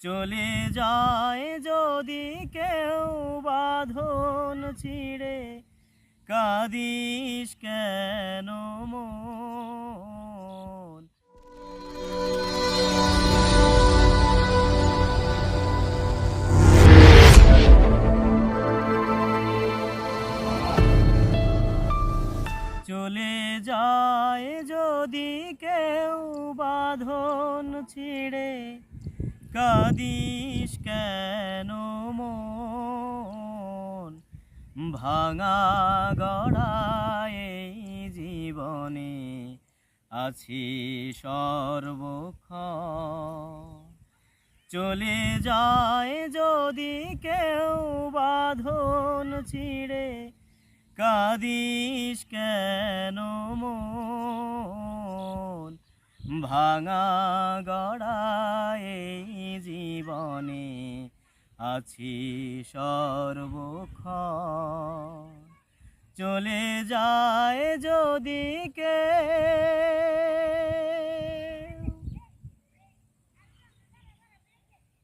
চলে যায় যদি কেউ বাঁধন ছিঁড়ে। কাদিস কেন চলে যায় যদি কেউ বাঁধন ছিঁড়ে। কাদিস কেন মন? ভাঙা গড়ায় জীবনে আছি সর্বক্ষণ। চলে যায় যদি কেউ বাঁধন ছিঁড়ে, কাদিস কেন মন? ভাঙা এই জীবনে আছি সর্বক্ষণ। চলে যায় যদি কে।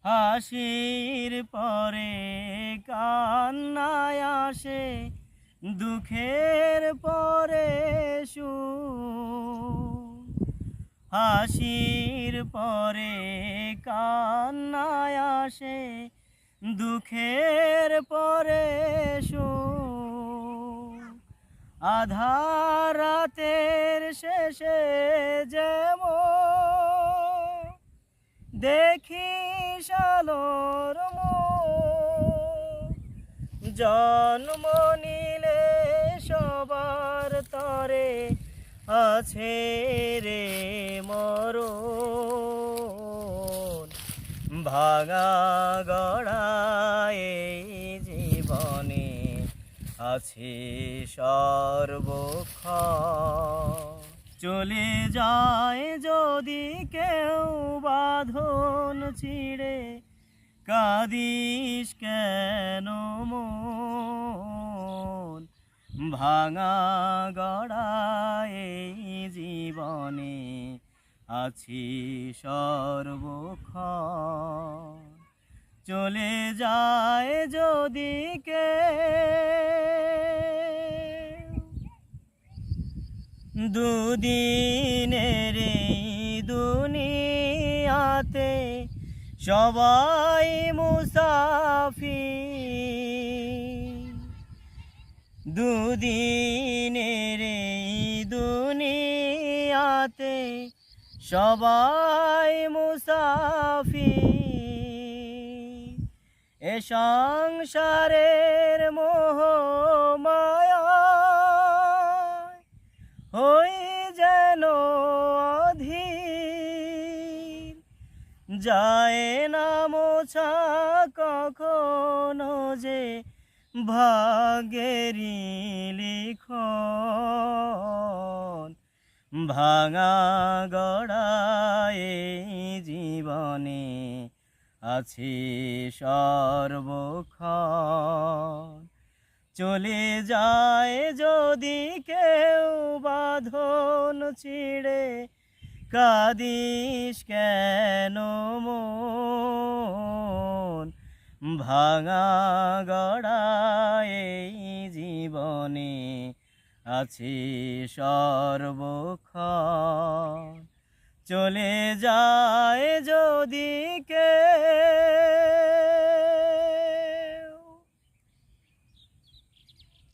হাসির পরে কান্নায় আসে, দুঃখের পরে সুখ। হাসির পরে কান্নায় আসে, দুঃখের পরে শো আধারাতের শেষে যেমন দেখি সালোর জন্ম নিলে সবার তরে আছে ভাঙা গড়ায় জীবনে আছে সর্বক্ষণ চলে যায় যদি কেউ বাঁধন ছিঁড়ে, কাদিস কেন মন? ভাঙা গড়ায় জীবনে আছি সর্বক্ষণ। চলে যায় যদি কে দুদিনের দুনিয়াতে সবাই মুসাফি দুদিনের সবাই মুসাফি এ সংসারের মোহ মায়া হই যেন অধীর। যায় না মোছা কখনো যে ভাগেরি লিখন। ভাঙা গড়ায় জীবনে আছে সর্বক্ষণ। চলে যায় যদি কেউ বাঁধন ছিঁড়ে, কাদিস কেন মন? ভাঙা গড়ায় জীবনে আছে সর্বক্ষণ। চলে যায় যদি কে